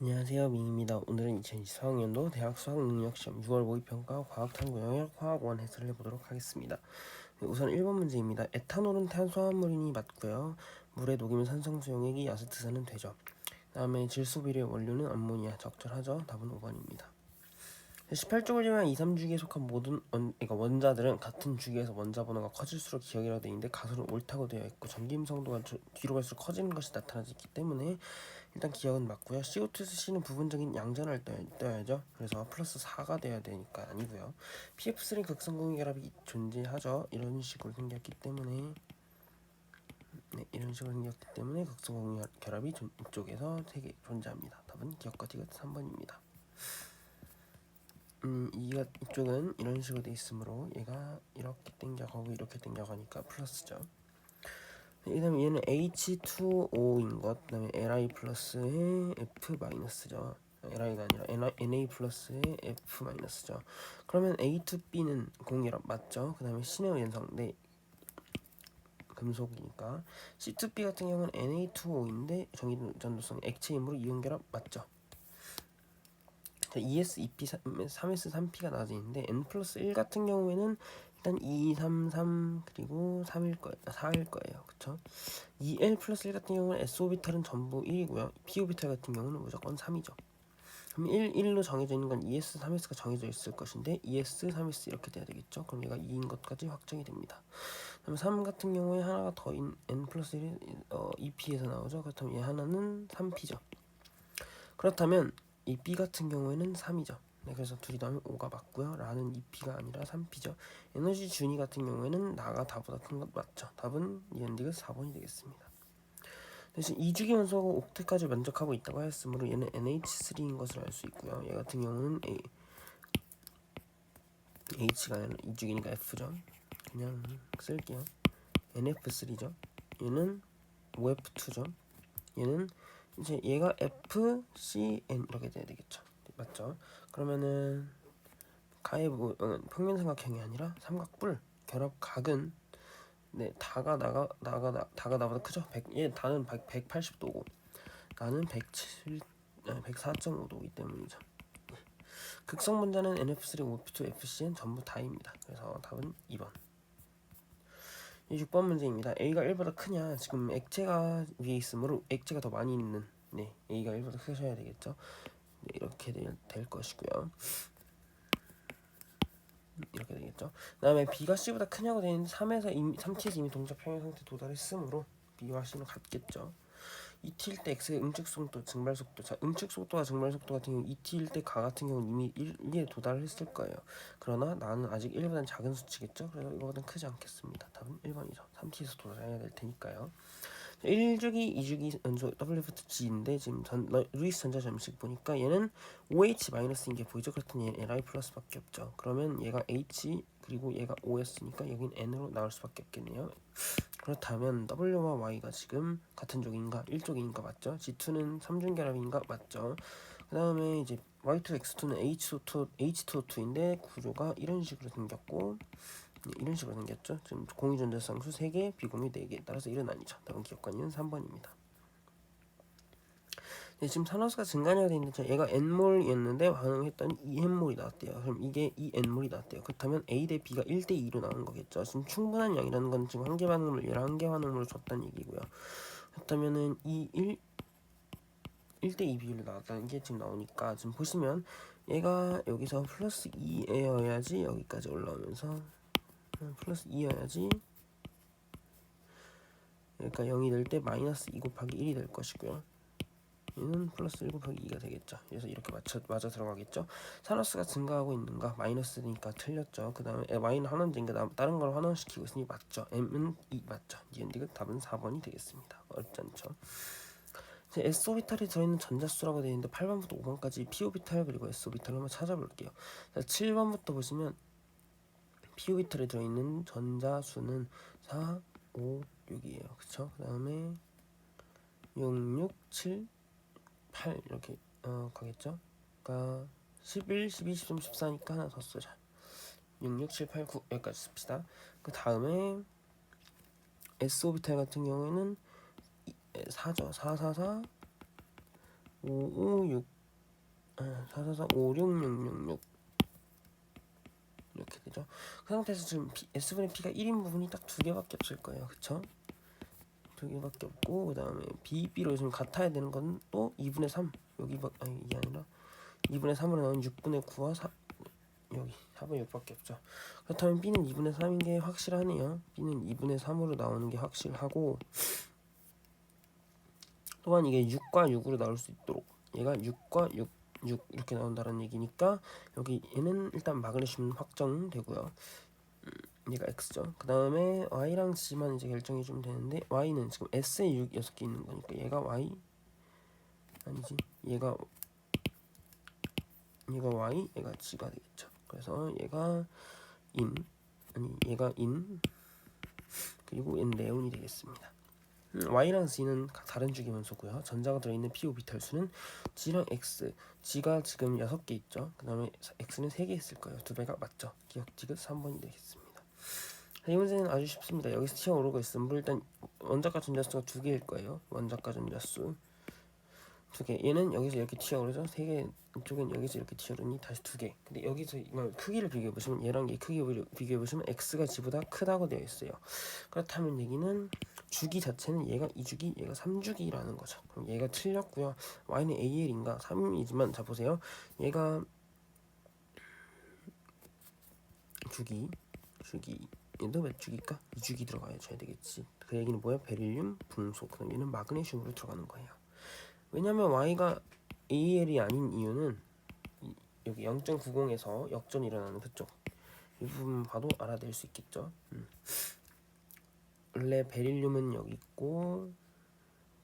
안녕하세요. 민입니다. 오늘은 2024학년도 대학 수학능력시험 6월 모의평가 과학탐구 영역 화학원 해설을 해보도록 하겠습니다. 네, 우선 1번 문제입니다. 에탄올은 탄수화물이니 맞고요. 물에 녹이면 산성수 용액이 아세트산은 되죠. 그 다음에 질소비료의 원료는 암모니아 적절하죠? 답은 5번입니다. 18쪽을 제외한 2, 3주기에 속한 모든 원, 그러니까 원자들은 같은 주기에서 원자 번호가 커질수록 기억이라고 되어 있는데 가설은 옳다고 되어 있고 전기 임성도가 저- 뒤로 갈수록 커지는 것이 나타나기 때문에 일단 기억은 맞고요. CO2C는 부분적인 양전을 떠야, 떠야 죠. 그래서 플러스 4가 돼야 되니까 아니고요. PF3 극성공유 결합이 존재하죠. 이런 식으로 생겼기 때문에 네, 이런 식으로 생겼기 때문에 극성공유 결합이 존, 이쪽에서 세개 존재합니다. 답은 기억과 디귿 3번입니다. 음, 이가 이쪽은 이런 식으로 돼 있으므로 얘가 이렇게 땡겨가고 이렇게 땡겨가니까 플러스죠. 그 다음에 얘는 H2O인 것, 그 다음에 Li 플러스의 F 마이너스죠. Li가 아니라 Na 플러스의 F 마이너스죠. 그러면 A2B는 공결합 맞죠? 그 다음에 C는 연성, 네 금속이니까 C2B 같은 경우는 Na2O인데 전기 전도성 액체이므로 이온결합 맞죠? 자, ES, EP, 3S, 3P가 나눠져 있는데 N 플러스 1 같은 경우에는 일단 2, 3, 3 그리고 3일 거예요. 4일 거예요. 그쵸? 2L 플러스 1 같은 경우는 SO비탈은 전부 1이고요. PO비탈 같은 경우는 무조건 3이죠. 그럼 1, 1로 정해져 있는 건 ES, 3S가 정해져 있을 것인데 ES, 3S 이렇게 돼야 되겠죠. 그럼 얘가 2인 것까지 확정이 됩니다. 그럼 3 같은 경우에 하나가 더 인 N 플러스 1이 어, EP에서 나오죠. 그렇다면 얘 하나는 3P죠. 그렇다면 이 B 같은 경우에는 3이죠. 네, 그래서 둘이 더하면 5가 맞고요. 라는 2P가 아니라 3P죠. 에너지 준위 같은 경우에는 나가 다보다 큰 것 맞죠. 답은 이엔디가 4번이 되겠습니다. 대신 2주기 원소가 옥테까지 만족하고 있다고 하였으므로 얘는 NH3인 것을 알 수 있고요. 얘 같은 경우는 A, H가 아니라 2주기니까 F죠. 그냥 쓸게요. NF3죠. 얘는 OF2죠. 얘는 이제 얘가 F, C, N 이렇게 돼야 되겠죠. 맞죠? 그러면은 가의 뭐, 어, 평면 삼각형이 아니라 삼각뿔 결합각은 네 다가 나가 나가 나, 다가 나보다 크죠? 100, 얘 다는 100, 180도고 나는 107 104.5도이기 때문이죠. 네. 극성 분자는 NF3, OF2, FCN 전부 다입니다. 그래서 답은 2번. 6번 문제입니다. A가 1보다 크냐? 지금 액체가 위에 있으므로 액체가 더 많이 있는 네 A가 1보다 크셔야 되겠죠. 네, 이렇게 될, 될 것이고요. 이렇게 되겠죠. 그다음에 B가 C보다 크냐고 있는데 3에서 이미 3T에서 이미 동작 평행 상태 도달했으므로 B와 C는 같겠죠. 2T일 때 X의 응축 속도, 증발 속도. 자, 응축 속도와 증발 속도 같은 경우 2T일 때 가 같은 경우는 이미 1에 도달을 했을 거예요. 그러나 나는 아직 1보다는 작은 수치겠죠. 그래서 이거보다는 크지 않겠습니다. 답은 1번이죠. 3T에서 도달해야 될 테니까요. 1주기, 2주기 연소 WFTG인데 지금 전, 루이스 전자 점식 보니까 얘는 OH-인 게 보이죠? 그렇다면 얘는 Li 플러스밖에 없죠. 그러면 얘가 H 그리고 얘가 O였으니까 여긴 N으로 나올 수밖에 없겠네요. 그렇다면 W와 Y가 지금 같은 쪽인가 1쪽인가 맞죠? G2는 3중 결합인가 맞죠? 그 다음에 이제 Y2, X2는 H2O2, H2O2인데 구조가 이런 식으로 생겼고 네, 이런 식으로 생겼죠. 지금 공유 전자쌍수 3개, 비공유 4개. 따라서 1은 아니죠. 답은 기억관계는 3번입니다. 네, 지금 산화수가 증가해야 되는데 얘가 n몰이었는데 반응했더니 2n몰이 나왔대요. 그럼 이게 2n몰이 나왔대요. 그렇다면 A 대 B가 1대 2로 나온 거겠죠. 지금 충분한 양이라는 건 지금 한 개 반응물 얘랑 한개 반응물을 줬다는 얘기고요. 그렇다면은 이 1, 1대 2 비율로 나왔다는 게 지금 나오니까 지금 보시면 얘가 여기서 플러스 2여야지 여기까지 올라오면서 플러스 2여야지 그러니까 0이 될 때 마이너스 2 곱하기 1이 될 것이고요. 얘는 플러스 1 곱하기 2가 되겠죠. 그래서 이렇게 맞춰, 맞아 들어가겠죠. 산화수가 증가하고 있는가? 마이너스니까 틀렸죠. 그 다음에 Y는 환원제인가 다른 걸 환원시키고 있으니 맞죠. M은 2 맞죠. 니은디귿 답은 4번이 되겠습니다. 어렵지 않죠. S오비탈이 들어있는 전자수라고 되어 있는데 8번부터 5번까지 P오비탈 그리고 S오비탈을 한번 찾아볼게요. 자, 7번부터 보시면 P오비탈에 들어있는 전자수는 4, 5, 6이에요. 그쵸? 그 다음에 6, 6, 7, 8 이렇게 어, 가겠죠? 그러니까 11, 12, 13, 14니까 하나 더 쓰자. 6, 6, 7, 8, 9 여기까지 씁시다. 그 다음에 S 오비탈 같은 경우에는 4죠. 4, 4, 4, 556 아, 444 56666 이렇게 되죠. 그 상태에서 지금 S분의 P가 1인 부분이 딱 두 개밖에 없을 거예요. 그쵸? 두 개밖에 없고 그 다음에 B, B로 지금 같아야 되는 건 또 2분의 3 여기 바, 아니 이게 아니라 2분의 3으로 나온 6분의 9와 4 여기 4분의 6밖에 없죠. 그렇다면 B는 2분의 3인 게 확실하네요. B는 2분의 3으로 나오는 게 확실하고 또한 이게 6과 6으로 나올 수 있도록 얘가 6과 6, 6 이렇게 나온다는 얘기니까 여기 얘는 일단 마그네슘 확정되고요. 음, 얘가 x죠. 그 다음에 y랑 g만 이제 결정해 주면 되는데 y는 지금 s에 6 6개 있는 거니까 얘가 y 아니지 얘가 얘가 y 얘가 g가 되겠죠. 그래서 얘가 인 아니 얘가 인 그리고 얘는 네온이 되겠습니다. 음, y랑 z는 다른 주기문소고요. 전자가 들어있는 p, o 비탈 수는 g랑 x, g가 지금 6개 있죠. 그 다음에 x는 3개 있을 거예요. 두 배가 맞죠. 기억 지긋 3번이 되겠습니다. 자, 이 문제는 아주 쉽습니다. 여기서 튀어오르고 있으면 뭐 일단 원자과 전자수가 두 개일 거예요. 원자과 전자수 두 개. 얘는 여기서 이렇게 튀어오르죠. 세 개. 이쪽엔 여기서 이렇게 튀어오르니 다시 두 개. 근데 여기서 이걸 크기를 비교해 보시면 얘랑 얘 크기 비교해 보시면 x가 g보다 크다고 되어 있어요. 그렇다면 얘기는 주기 자체는 얘가 2주기, 얘가 3주기라는 거죠. 그럼 얘가 틀렸고요. y는 AL인가 3이지만 자 보세요. 얘가 주기, 주기 얘도 몇 주기일까? 2주기 들어가야 되겠지. 그 얘기는 뭐야? 베릴륨, 붕소. 그럼 얘는 마그네슘으로 들어가는 거예요. 왜냐면 y가 AL이 아닌 이유는 이, 여기 0.90에서 역전이 일어나는 그쪽 이 부분 봐도 알아낼 수 있겠죠. 음. 원래 베릴륨은 여기 있고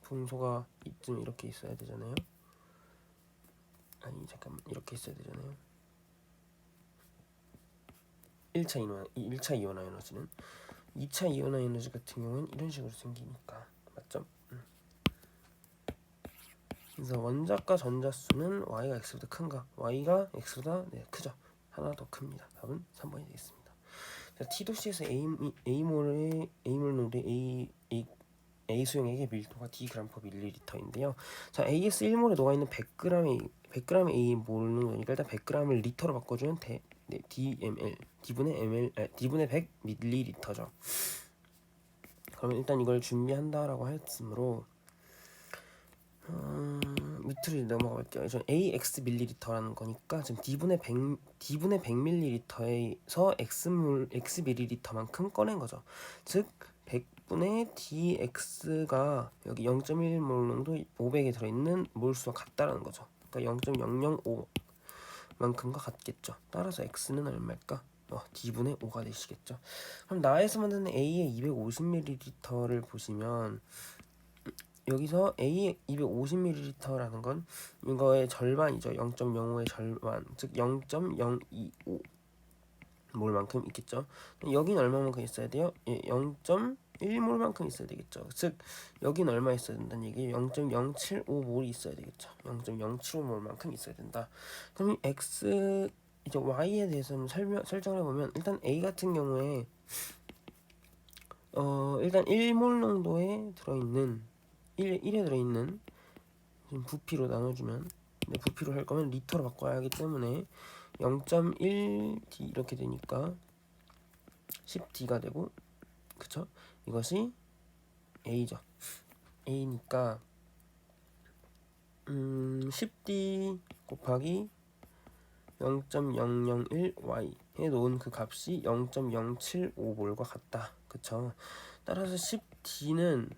붕소가 이쯤 이렇게 있어야 되잖아요. 아니 잠깐만 이렇게 있어야 되잖아요. 1차 이온 1차 이온화 에너지는 2차 이온화 에너지 같은 경우는 이런 식으로 생기니까 맞죠? 음. 그래서 원자과 전자수는 y가 x보다 큰가? y가 x보다 네, 크죠. 하나 더 큽니다. 답은 3번이 되겠습니다. 자, T 도시에서 A, A몰의 A몰 농도의 A, A, 수용액의 밀도가 D 그램 퍼 밀리리터인데요. 자, AS 1몰에 녹아 있는 100g의 100g A 몰는 거니까 일단 100g을 리터로 바꿔주면 대, 네, DML D분의 ml 아, D분의 100 밀리리터죠. 그러면 일단 이걸 준비한다라고 했으므로 음, 밑으로 넘어갈게요. 저 AX 밀리리터라는 거니까 지금 D분의 100 D분의 100 밀리리터에서 X물 X 밀리리터만큼 꺼낸 거죠. 즉 100분의 DX가 여기 0.1몰 농도 500에 들어있는 몰수와 같다라는 거죠. 그러니까 0.005만큼과 같겠죠. 따라서 X는 얼마일까? 어, D분의 5가 되시겠죠. 그럼 나에서 만드는 A의 250ml를 보시면 여기서 A 250ml라는 건 이거의 절반이죠. 0.05의 절반, 즉 0.025 몰만큼 있겠죠. 여긴 얼마만큼 있어야 돼요? 예, 0.1몰만큼 있어야 되겠죠. 즉 여긴 얼마 있어야 된다는 얘기? 0.075몰이 있어야 되겠죠. 0.075몰만큼 있어야 된다. 그럼 x 이제 y에 대해서는 설명 설정해 보면 일단 a 같은 경우에 어 일단 1몰 농도에 들어있는 1, 1에 들어있는 부피로 나눠주면 네, 부피로 할 거면 리터로 바꿔야 하기 때문에 0.1d 이렇게 되니까 10d가 되고 그쵸? 이것이 a죠 a니까 음 10d 곱하기 0.001y 해 놓은 그 값이 0.075몰과 같다 그쵸? 따라서 10d는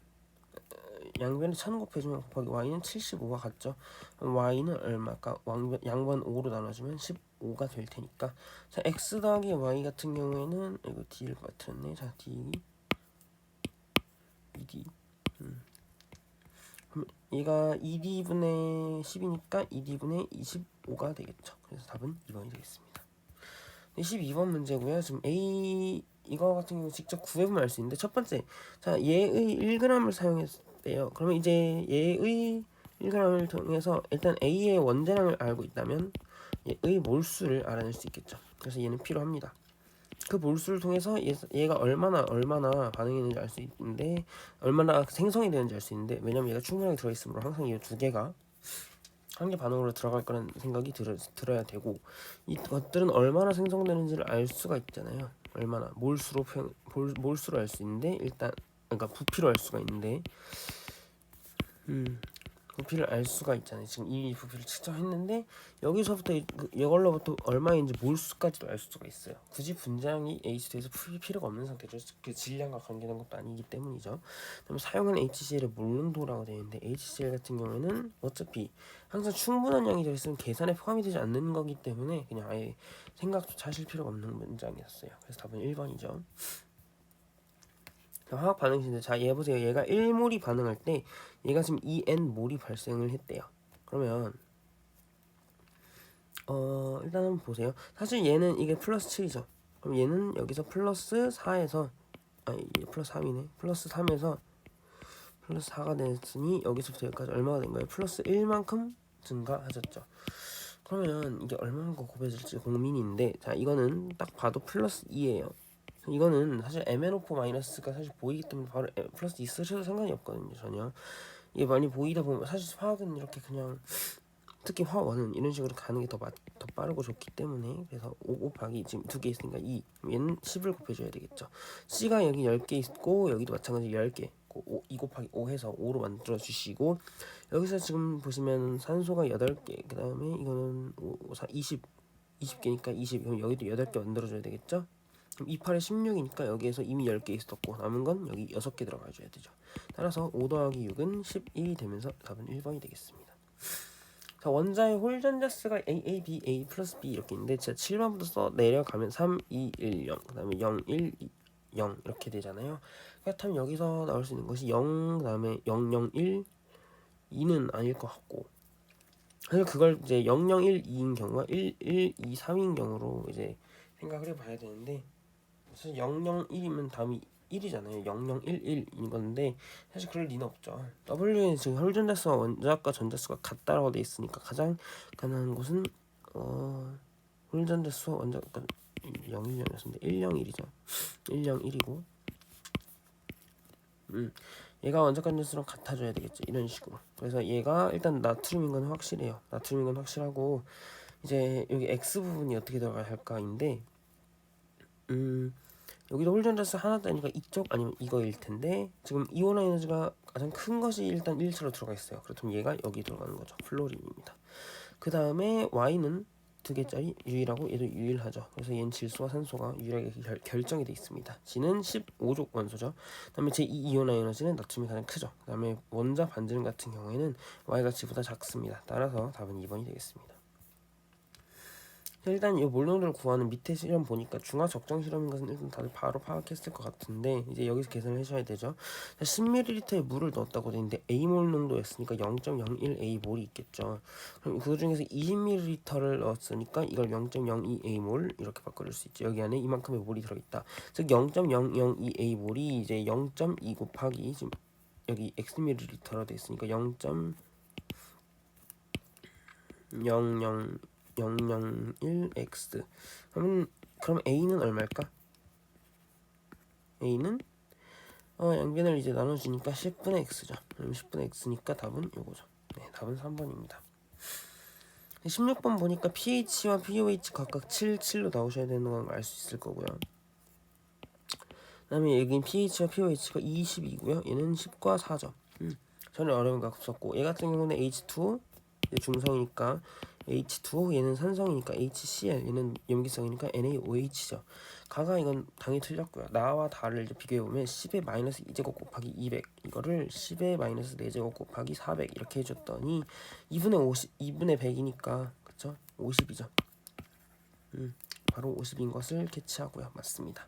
양변에 1000 곱해주면 곱하기 y는 75가 같죠. y는 얼마까? 양변 5로 나눠주면 15가 될 테니까 자 x 더하기 y 같은 경우에는 이거 d를 빠뜨렸네. 자 d 2d 음. 그럼 얘가 2d분의 10이니까 2d분의 25가 되겠죠. 그래서 답은 2번이 되겠습니다. 12번 문제고요. 지금 a 이거 같은 경우 직접 구해보면 알 수 있는데 첫 번째 자 얘의 1g을 사용 했 때요. 그러면 이제 얘의 1g을 통해서 일단 A의 원자량을 알고 있다면 얘의 몰수를 알아낼 수 있겠죠. 그래서 얘는 필요합니다. 그 몰수를 통해서 얘, 가 얼마나 얼마나 반응했는지 알 수 있는데 얼마나 생성이 되는지 알 수 있는데 왜냐면 얘가 충분하게 들어있으므로 항상 이 두 개가 한계 반응으로 들어갈 거라는 생각이 들, 들어야 되고 이 것들은 얼마나 생성되는지를 알 수가 있잖아요. 얼마나 몰수로 몰수로 알 수 있는데 일단 그러니까 부피로 알 수가 있는데 음 부피를 알 수가 있잖아요. 지금 이 부피를 측정했는데 여기서부터 이- 그- 이걸로부터 얼마인지 몰수까지도 알 수가 있어요. 굳이 분자량이 H2에서 풀 필요가 없는 상태죠. 그 질량과 관계된 것도 아니기 때문이죠. 그다음에 사용한 HCl의 몰론도라고 되어 있는데 HCl 같은 경우에는 어차피 항상 충분한 양이 들어있으면 계산에 포함이 되지 않는 거기 때문에 그냥 아예 생각조차 하실 필요가 없는 문장이었어요. 그래서 답은 1번이죠. 화학 반응식인데 자얘 보세요. 얘가 1몰이 반응할 때 얘가 지금 2n 몰이 발생을 했대요. 그러면 어 일단 한번 보세요. 사실 얘는 이게 플러스 7이죠. 그럼 얘는 여기서 플러스 4에서 아니 얘 플러스 3이네. 플러스 3에서 플러스 4가 됐으니 여기서부터 여기까지 얼마가 된 거예요? 플러스 1만큼 증가하셨죠. 그러면 이게 얼마만큼 곱해질지 고민인데 자 이거는 딱 봐도 플러스 2예요. 이거는 사실 MnO4 마이너스가 사실 보이기 때문에 바로 에- 플러스 있으셔도 상관이 없거든요 전혀. 이게 많이 보이다 보면 사실 화학은 이렇게 그냥 특히 화원은 이런 식으로 가는 게 더 더 빠르고 좋기 때문에 그래서 5 곱하기 지금 두 개 있으니까 2 얘는 10을 곱해줘야 되겠죠. C가 여기 10개 있고 여기도 마찬가지로 10개 5, 2 곱하기 5 해서 5로 만들어 주시고 여기서 지금 보시면 산소가 8개 그 다음에 이거는 5, 4, 20 20개니까 20 그럼 여기도 8개 만들어 줘야 되겠죠 그럼 2, 8에 16이니까 여기에서 이미 10개 있었고 남은 건 여기 6개 들어가 줘야 되죠. 따라서 5 더하기 6은 11이 되면서 답은 1번이 되겠습니다. 자 원자의 홀전자수가 A, A, B, A 플러스 B 이렇게 있는데 제가 7번부터 써 내려가면 3, 2, 1, 0 그 다음에 0, 1, 2, 0 이렇게 되잖아요. 그렇다면 여기서 나올 수 있는 것이 0 그 다음에 0, 0, 1, 2는 아닐 것 같고 사실 그걸 이제 0, 0, 1, 2인 경우와 1, 1, 2, 3인 경우로 이제 생각을 해봐야 되는데 사실 001이면 다음이 1이잖아요. 0011인 건데 사실 그럴 리는 없죠. W는 지금 혈전자수와 원자과 전자수가 같다라고 돼 있으니까 가장 가능한 곳은 어 혈전자수와 원자과 010이었는데 101이죠. 101이고 음 얘가 원자과 전자수랑 같아져야 되겠죠. 이런 식으로. 그래서 얘가 일단 나트륨인 건 확실해요. 나트륨인 건 확실하고 이제 여기 X 부분이 어떻게 들어가야 할까인데 음 여기도 홀전자수 하나 따니까 이쪽 아니면 이거일 텐데 지금 이온 에너지가 가장 큰 것이 일단 1차로 들어가 있어요. 그렇다면 얘가 여기 들어가는 거죠. 플로린입니다. 그 다음에 Y는 두 개짜리 유일하고 얘도 유일하죠. 그래서 얘는 질소와 산소가 유일하게 결, 결정이 돼 있습니다. G는 15족 원소죠. 그다음에 제2 이온 에너지는 나트륨이 가장 크죠. 그다음에 원자 반지름 같은 경우에는 Y가 G보다 작습니다. 따라서 답은 2번이 되겠습니다. 일단 이 몰론을 구하는 밑에 실험 보니까 중화 적정 실험인 것은 일단 다들 바로 파악했을 것 같은데 이제 여기서 계산을 해줘야 되죠. 10ml의 물을 넣었다고 돼 있는데 A몰 농도였으니까 0.01 A몰이 있겠죠. 그럼 그 중에서 20ml를 넣었으니까 이걸 0.02 A몰 이렇게 바꿔줄 수 있죠. 여기 안에 이만큼의 몰이 들어있다. 즉 0.002 A몰이 이제 0.2 곱하기 지금 여기 xml로 돼 있으니까 0.00 001x 그러면 그럼 a는 얼마일까? a는 어 양변을 이제 나눠주니까 10분의 x죠. 그럼 10분의 x니까 답은 요거죠. 네, 답은 3번입니다. 16번 보니까 pH와 pOH 각각 7, 7로 나오셔야 되는 건 알 수 있을 거고요. 그 다음에 여긴 pH와 pOH가 22고요. 얘는 10과 4죠. 음, 전혀 어려운 거 없었고 얘 같은 경우는 H2 중성이니까 H2O 얘는 산성이니까 HCl 얘는 염기성이니까 NaOH죠. 가가 이건 당연히 틀렸고요. 나와 다를 이제 비교해 보면 10의 마이너스 2제곱 곱하기 200 이거를 10의 마이너스 4제곱 곱하기 400 이렇게 해줬더니 2분의 50 2분의 100이니까 그쵸? 50이죠. 음, 바로 50인 것을 캐치하고요. 맞습니다.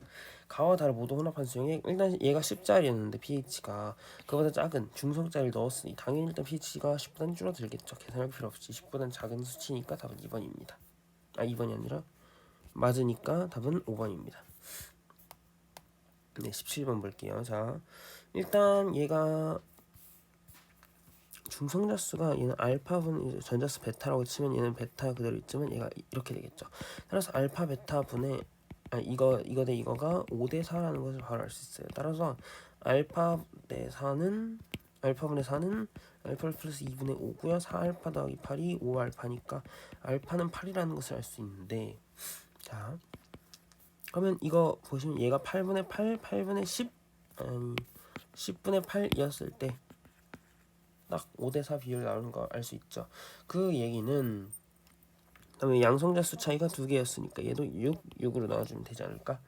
가와 달을 모두 혼합한 수용에 일단 얘가 10짜리였는데 pH가 그보다 작은 중성짜리를 넣었으니 당연히 일단 pH가 10보다는 줄어들겠죠. 계산할 필요 없이 10보다는 작은 수치니까 답은 2번입니다. 아 2번이 아니라 맞으니까 답은 5번입니다. 네 17번 볼게요. 자 일단 얘가 중성자 수가 얘는 알파분 전자수 베타라고 치면 얘는 베타 그대로 있지만 얘가 이렇게 되겠죠. 따라서 알파 베타 분의 아 이거 이거 대 이거가 5대 4라는 것을 바로 알 수 있어요. 따라서 알파 대 4는 알파분의 4는 알파 플러스 2분의 5고요. 4알파 더하기 8이 5알파니까 알파는 8이라는 것을 알 수 있는데 자 그러면 이거 보시면 얘가 8분의 8, 8분의 10 아니 10분의 8이었을 때 딱 5대4 비율 나오는 거 알 수 있죠. 그 얘기는 그다음에 양성자 수 차이가 두 개였으니까 얘도 6, 6으로 나와주면 되지 않을까?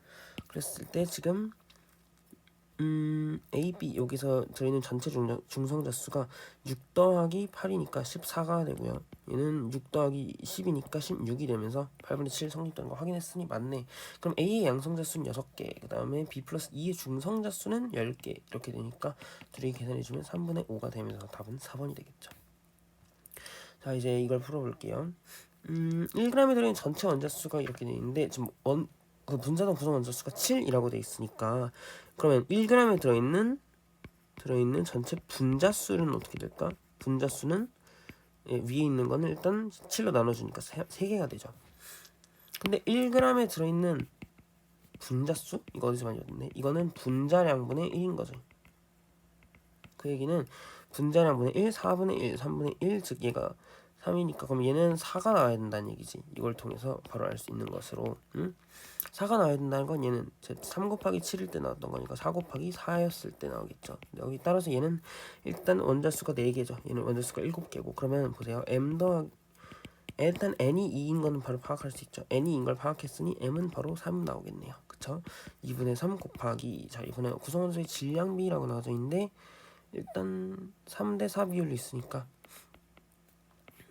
그랬을 때 지금 음, A, B 여기서 들어있는 전체 중성, 중성자 수가 6 더하기 8이니까 14가 되고요. 얘는 6 더하기 10이니까 16이 되면서 8분의 7 성립되는 거 확인했으니 맞네. 그럼 A의 양성자 수는 6개, 그 다음에 B 플러스 2의 중성자 수는 10개 이렇게 되니까 둘이 계산해주면 3분의 5가 되면서 답은 4번이 되겠죠. 자 이제 이걸 풀어볼게요. 음, 1g에 들어있는 전체 원자수가 이렇게 되어 있는데 지금 원, 그 분자당 구성 원자수가 7이라고 되어 있으니까 그러면 1g에 들어있는 들어있는 전체 분자수는 어떻게 될까? 분자수는 예, 위에 있는 거는 일단 7로 나눠주니까 3, 개가 되죠. 근데 1g에 들어있는 분자수 이거 어디서 많이 봤는데 이거는 분자량분의 1인 거죠. 그 얘기는 분자량분의 1, 4분의 1, 3분의 1, 즉 얘가 3이니까 그럼 얘는 4가 나와야 된다는 얘기지. 이걸 통해서 바로 알 수 있는 것으로 응? 4가 나와야 된다는 건 얘는 3 곱하기 7일 때 나왔던 거니까 4 곱하기 4였을 때 나오겠죠. 여기 따라서 얘는 일단 원자수가 4개죠. 얘는 원자수가 7개고 그러면 보세요. m 더 일단 n이 2인 거는 바로 파악할 수 있죠. n이 2인 걸 파악했으니 m은 바로 3 나오겠네요. 그쵸? 2분의 3 곱하기 자 이번에 구성원소의 질량비라고 나와져 있는데 일단 3대 4 비율이 있으니까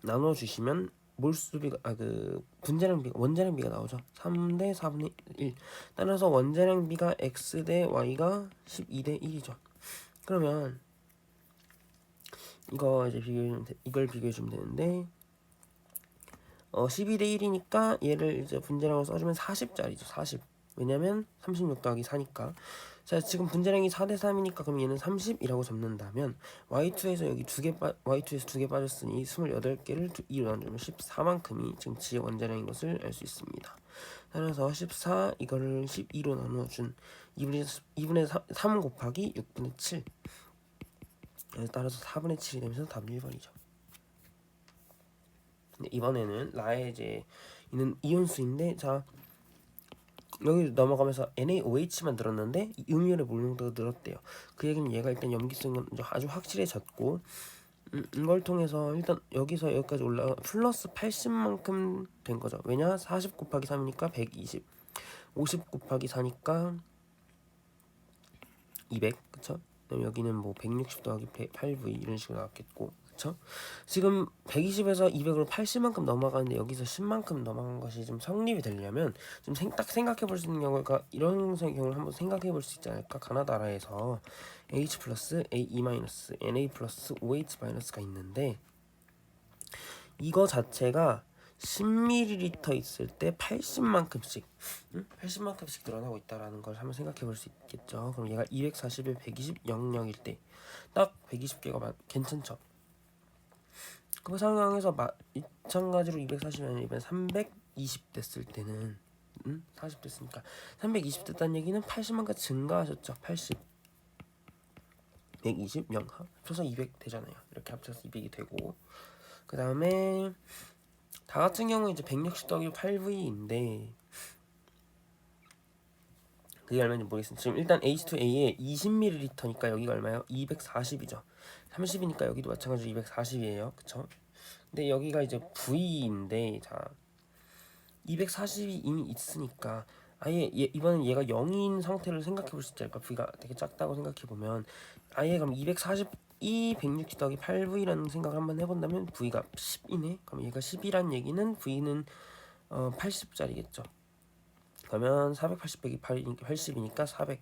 나눠 주시면 몰수비가 아 그 분자량비가 원자량비가 나오죠. 3대 4분의 1. 따라서 원자량비가 x 대 y가 12대 1이죠. 그러면 이거 이제 비교해 주면 돼, 이걸 비교해 주면 되는데 어 12대 1이니까 얘를 이제 분자량으로 써주면 40짜리죠. 40. 왜냐면 36 더하기 4니까 자 지금 분자량이 4대 3이니까 그럼 얘는 30이라고 잡는다면 y2에서 여기 두 개 y2에서 두 개 빠졌으니 28개를 2로 나누면 14만큼이 지금 지의 원자량인 것을 알 수 있습니다. 따라서 14 이거를 12로 나누어 준 2분의, 2분의 3, 3 곱하기 6분의 7 따라서 4분의 7이 되면서 답은 1번이죠. 이번에는 라에제 있는 이온수인데 자 여기 넘어가면서 NaOH만 늘었는데 음이온의 몰농도가 늘었대요. 그 얘기는 얘가 일단 염기성은 아주 확실해졌고 음, 이걸 통해서 일단 여기서 여기까지 올라가 플러스 80만큼 된 거죠. 왜냐? 40 곱하기 3이니까 120 50 곱하기 4니까 200 그쵸? 여기는 뭐 160 더하기 8V 이런 식으로 나왔겠고 그쵸? 지금 120에서 200으로 80만큼 넘어가는데 여기서 10만큼 넘어간 것이 좀 성립이 되려면 좀 생, 딱 생각해 볼 수 있는 경우가 이런 경우를 한번 생각해 볼 수 있지 않을까? 가나다라에서 H 플러스 A 마이너스 NA 플러스 OH 마이너스가 있는데 이거 자체가 10ml 있을 때 80만큼씩 응? 80만큼씩 늘어나고 있다라는 걸 한번 생각해 볼 수 있겠죠. 그럼 얘가 240에 120 00일 때 딱 120개가 괜찮죠. 그 상황에서 마, 마찬가지로 240이 이번 320 됐을 때는 음? 40 됐으니까 320 됐다는 얘기는 80만가 증가하셨죠. 80 120 0 합쳐서 200 되잖아요. 이렇게 합쳐서 200이 되고 그 다음에 다 같은 경우 이제 160 더하기 8V인데 그게 얼마인지 모르겠습니다. 지금 일단 H2A에 20ml니까 여기가 얼마예요? 240이죠. 30이니까 여기도 마찬가지로 240이에요. 그쵸? 근데 여기가 이제 V인데 자 240이 이미 있으니까 아예 얘, 이번엔 얘가 0인 상태를 생각해 볼 수 있지 않을까? V가 되게 작다고 생각해 보면 아예 그럼 240이 160 더하기 8V라는 생각을 한번 해본다면 V가 10이네? 그럼 얘가 10이란 얘기는 V는 어, 80짜리겠죠. 그러면 480 빼기 8이니까 80이니까 400.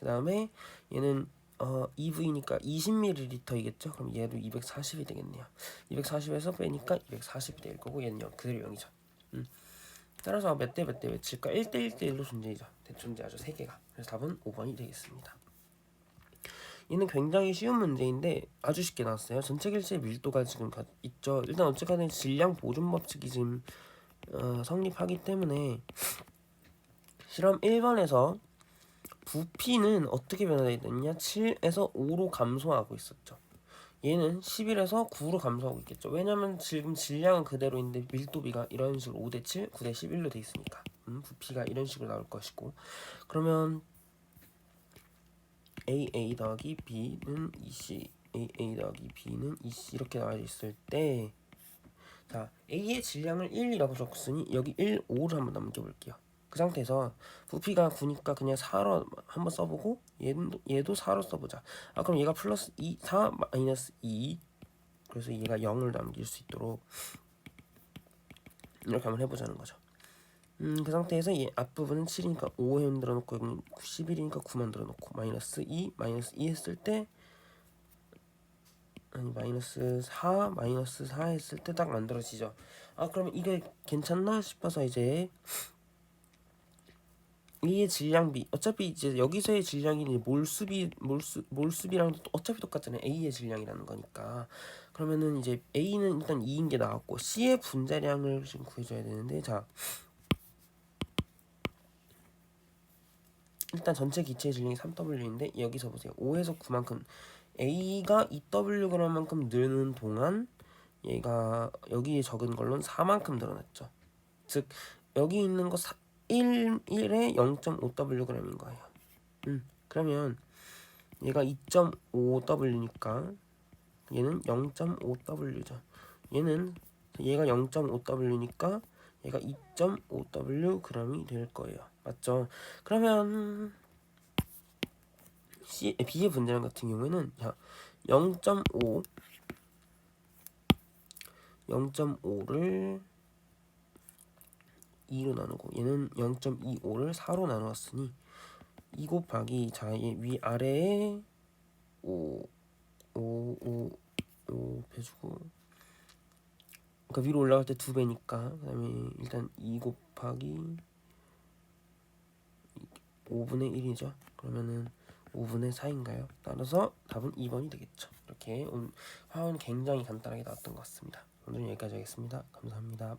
그 다음에 얘는 어, EV니까 20ml이겠죠. 그럼 얘도 240이 되겠네요. 240에서 빼니까 240이 될 거고 얘는 0, 그대로 0이죠. 음. 따라서 몇 대 몇 대 몇일까? 1대 1대 1로 존재이죠. 존재하죠. 3개가. 그래서 답은 5번이 되겠습니다. 얘는 굉장히 쉬운 문제인데 아주 쉽게 나왔어요. 전체 길체의 밀도가 지금 있죠. 일단 어쨌든 질량 보존 법칙이 지금 어, 성립하기 때문에 실험 1번에서 부피는 어떻게 변화되어 있느냐 7에서 5로 감소하고 있었죠 얘는 11에서 9로 감소하고 있겠죠. 왜냐면 지금 질량은 그대로인데 밀도비가 이런 식으로 5대 7, 9대 11로 돼 있으니까 음, 부피가 이런 식으로 나올 것이고 그러면 AA 더하기 B는 2C, AA 더하기 B는 2C 이렇게 나와 있을 때 자, A의 질량을 1이라고 적었으니 여기 1, 5를 한번 넘겨볼게요. 그 상태에서 부피가 9니까 그냥 4로 한번 써보고 얘도, 얘도 4로 써보자. 아 그럼 얘가 플러스 2, 4 마이너스 2 그래서 얘가 0을 남길 수 있도록 이렇게 한번 해보자는 거죠. 음, 그 상태에서 얘 앞부분은 7이니까 5 만들어 놓고 여기 11이니까 9 만들어 놓고 마이너스 2, 마이너스 2 했을 때 아니 마이너스 4, 마이너스 4 했을 때 딱 만들어지죠. 아 그러면 이게 괜찮나 싶어서 이제 이의 질량비 어차피 이제 여기서의 질량이 몰수비 몰수 몰수비랑 어차피 똑같잖아요. A의 질량이라는 거니까 그러면은 이제 A는 일단 2인 게 나왔고 C의 분자량을 지금 구해줘야 되는데 자 일단 전체 기체의 질량이 3W인데 여기서 보세요. 5에서 9만큼 A가 2Wg만큼 느는 동안 얘가 여기에 적은 걸로는 4만큼 늘어났죠. 즉 여기 있는 거 4, 1, 1에 0.5Wg인 거예요. 음, 그러면 얘가 2.5W니까 얘는 0.5W죠. 얘는 얘가 0.5W니까 얘가 2.5W g이 될 거예요. 맞죠? 그러면 C, B의 분자량 같은 경우에는 자, 0.5 0.5를 2로 나누고 얘는 0.25를 4로 나누었으니 2 곱하기 자의 위 아래에 5 5 5 5 해주고 그러니까 위로 올라갈 때 두 배니까 그다음에 일단 2 곱하기 5분의 1이죠. 그러면은 5분의 4인가요? 따라서 답은 2번이 되겠죠. 이렇게 화원 굉장히 간단하게 나왔던 것 같습니다. 오늘 여기까지 하겠습니다. 감사합니다.